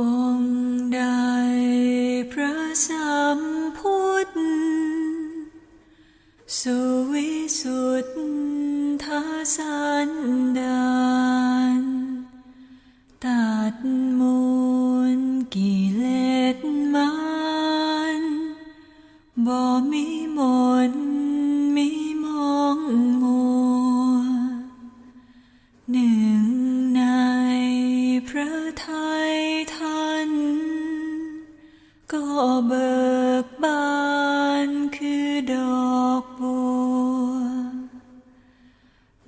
องค์ใดพระสัมพุทธสุวิสุทธาสันดา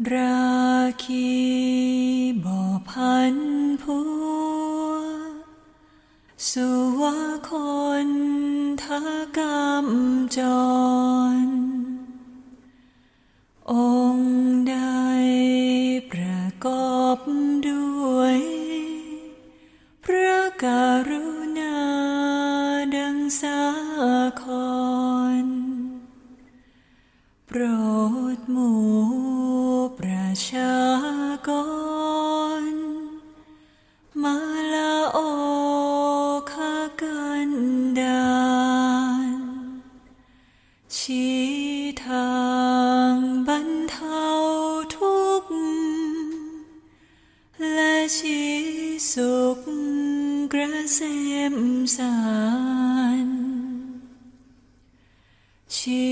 ราคีบ่อพันผัว สุวาคนทากรรมจร องค์ใดประกอบด้วย พระกรุณาดังสาครโปรดหมู่ ชากรมาลาโอคากันดานชี้ทางบรรเทาทุกข์และชี้สุขกระเสมสารชี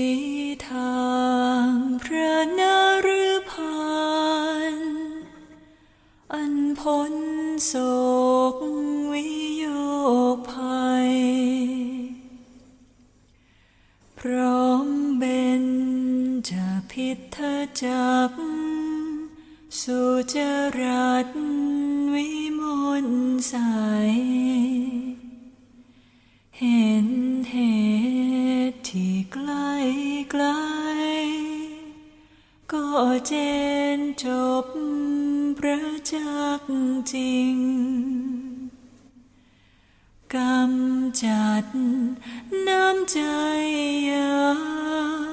พิทจักรสุจรัตวิมลใส เห็นเหตุที่ใกล้ไกล ก็เจนจบประจักษ์จริงกำจัดน้ำใจยา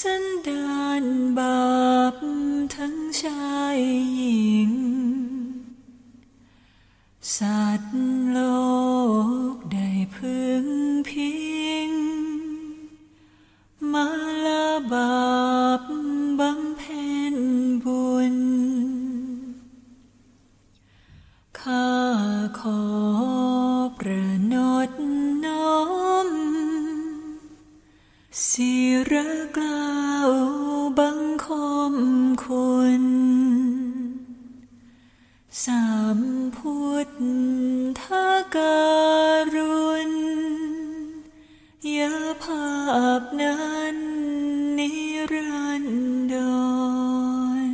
สันดานบาปทั้งชายหญิง สัตว์ นั้นนิรันดร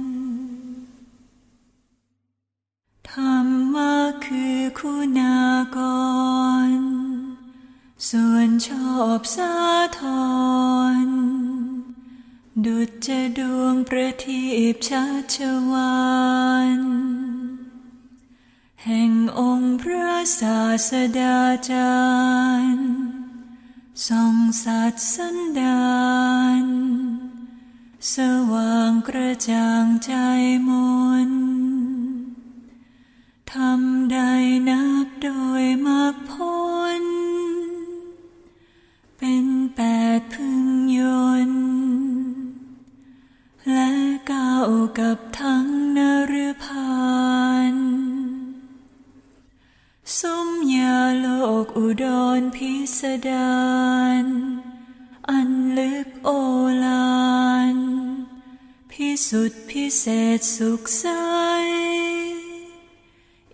ธรรมะคือคุณากร ส่วนชอบสาธรดุจจะดวงประทีปชัชวานแห่งองค์พระศาสดาจารย์ ทรงสัตว์สันดานสว่างกระจ่างใจมนทำใดนับโดยมรรคผล สมยาโลกอุดรพิสดารอันลึกโอฬารพิสุทธิพิเศษสุขใส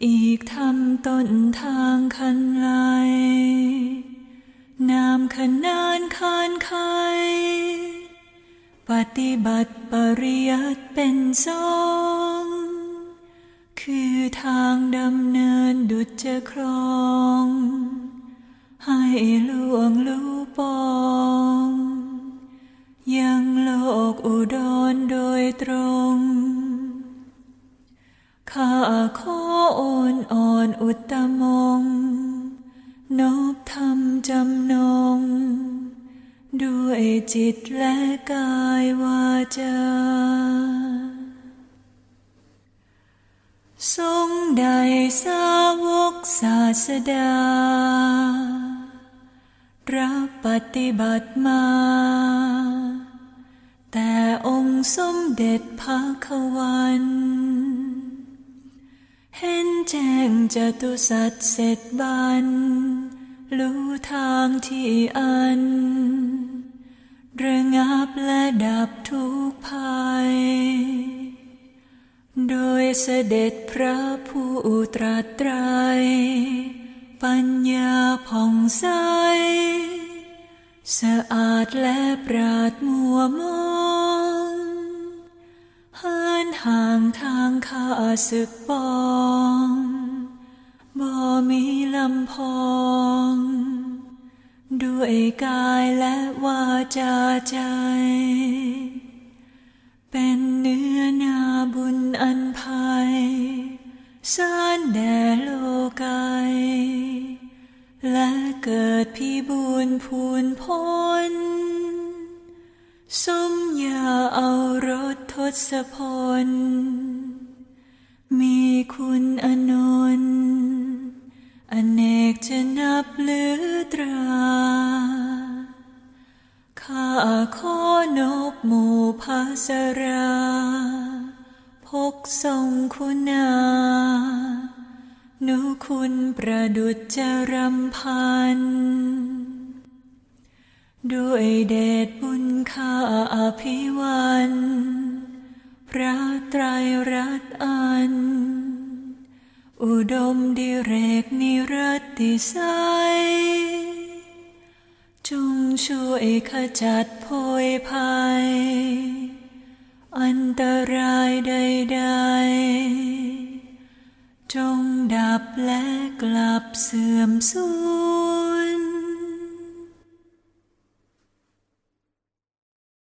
อีกทำต้นทางคันไลนามขนานคานไขปฏิบัติปริยัติเป็นสอง คือทางดำ ดจะครอง ให้ล่วงรู้ปอง ยังโลกอุดรโดยตรง ข้าขอโอนอ่อนอุตตมง นบธรรมจำนง ด้วยจิตและกายวาจาทรงได้สาวก ศาสดา รับปฏิบัติมา แต่องค์สมเด็จพระควันเห็นแจ้งจตุสัตว์เสร็จบันรู้ทางที่อันระงับและดับทุกภัย เสด็จพระผู้ตรัสไตรปัญญาผ่องใส สะอาดและปราดมัวมองหานห่างทางข้าศึกปองบ่มีลำพองด้วยกายและวาจาใจ เป็นเนื้อนาบุญอันภัยสารแด่โลกายและเกิดพิบูรพูนพ้น สมยาเอารถทศพล มีคุณอนนอเนกจะนับหลือตราข้าขอนบหมู่ภาสร ทรงคุณา นุคุณประดุจจรำพัน ด้วยเดชบุญข้าอภิวัน พระไตรรัตน์อัน อุดมดิเรกนิรัติไสยจงช่วยขจัดโพยภัย อันตรายใดๆ จงดับและกลับเสื่อมสูญ